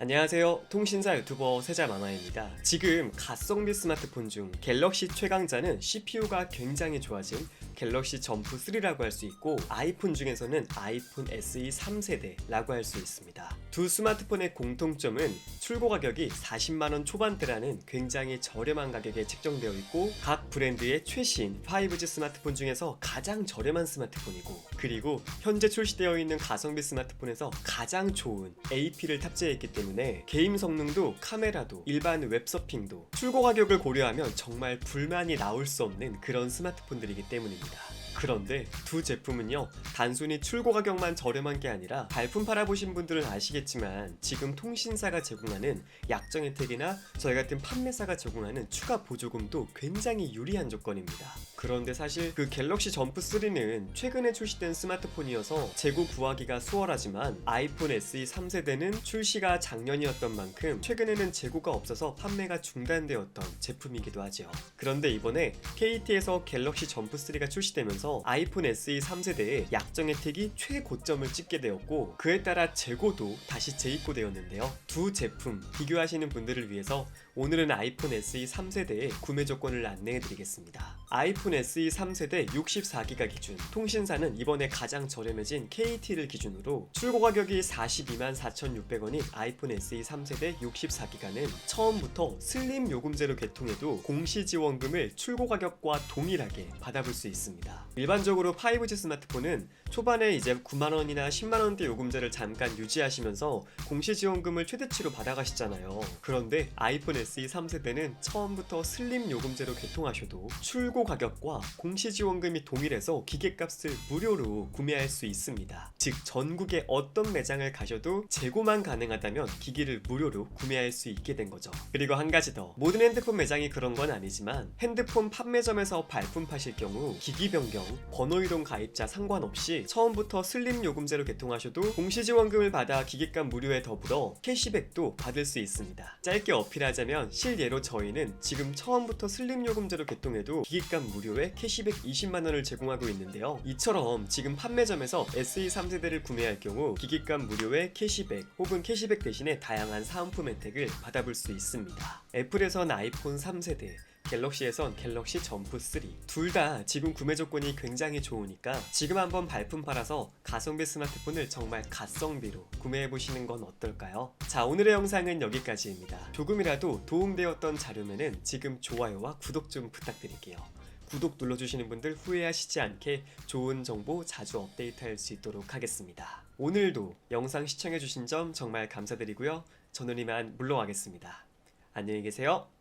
안녕하세요. 통신사 유튜버 세자만화입니다. 지금 가성비 스마트폰 중 갤럭시 최강자는 CPU가 굉장히 좋아진 갤럭시 점프 3라고 할 수 있고 아이폰 중에서는 아이폰 SE 3세대라고 할 수 있습니다. 두 스마트폰의 공통점은 출고 가격이 40만원 초반대라는 굉장히 저렴한 가격에 책정되어 있고 각 브랜드의 최신 5G 스마트폰 중에서 가장 저렴한 스마트폰이고 그리고 현재 출시되어 있는 가성비 스마트폰에서 가장 좋은 AP를 탑재했기 때문에 게임 성능도 카메라도 일반 웹서핑도 출고 가격을 고려하면 정말 불만이 나올 수 없는 그런 스마트폰들이기 때문입니다. 그런데 두 제품은요 단순히 출고 가격만 저렴한 게 아니라 발품 팔아보신 분들은 아시겠지만 지금 통신사가 제공하는 약정 혜택이나 저희 같은 판매사가 제공하는 추가 보조금도 굉장히 유리한 조건입니다. 그런데 사실 그 갤럭시 점프 3는 최근에 출시된 스마트폰이어서 재고 구하기가 수월하지만 아이폰 SE 3세대는 출시가 작년이었던 만큼 최근에는 재고가 없어서 판매가 중단되었던 제품이기도 하죠. 그런데 이번에 KT에서 갤럭시 점프 3가 출시되면서 아이폰 SE 3세대의 약정 혜택이 최고점을 찍게 되었고 그에 따라 재고도 다시 재입고되었는데요. 두 제품 비교하시는 분들을 위해서 오늘은 아이폰 SE 3세대의 구매 조건을 안내해 드리겠습니다. 아이폰 SE 3세대 64기가 기준 통신사는 이번에 가장 저렴해진 KT를 기준으로 출고 가격이 42만 4,600원인 아이폰 SE 3세대 64기가는 처음부터 슬림 요금제로 개통해도 공시 지원금을 출고 가격과 동일하게 받아볼 수 있습니다. 일반적으로 5G 스마트폰은 초반에 이제 9만원이나 10만원대 요금제를 잠깐 유지하시면서 공시 지원금을 최대치로 받아가시잖아요. 그런데 아이폰 SE 3세대는 처음부터 슬림 요금제로 개통하셔도 출고 가격과 공시 지원금이 동일해서 기계값을 무료로 구매할 수 있습니다. 즉 전국의 어떤 매장을 가셔도 재고만 가능하다면 기기를 무료로 구매할 수 있게 된 거죠. 그리고 한 가지 더 모든 핸드폰 매장이 그런 건 아니지만 핸드폰 판매점에서 발품 파실 경우 기기 변경, 번호 이동 가입자 상관없이 처음부터 슬림 요금제로 개통하셔도 공시 지원금을 받아 기기값 무료에 더불어 캐시백도 받을 수 있습니다. 짧게 어필하자 면 실예로 저희는 지금 처음부터 슬림 요금제로 개통해도 기기값 무료에 캐시백 20만 원을 제공하고 있는데요. 이처럼 지금 판매점에서 SE 3세대를 구매할 경우 기기값 무료에 캐시백 혹은 캐시백 대신에 다양한 사은품 혜택을 받아볼 수 있습니다. 애플에선 아이폰 3세대, 갤럭시에선 갤럭시 점프 3. 둘 다 지금 구매 조건이 굉장히 좋으니까 지금 한번 발품 팔아서 가성비 스마트폰을 정말 가성비로 구매해 보시는 건 어떨까요? 자, 오늘의 영상은 여기까지입니다. 조금이라도 도움되었던 자료면은 지금 좋아요와 구독 좀 부탁드릴게요. 구독 눌러주시는 분들 후회하시지 않게 좋은 정보 자주 업데이트할 수 있도록 하겠습니다. 오늘도 영상 시청해주신 점 정말 감사드리고요. 저는 이만 물러가겠습니다. 안녕히 계세요.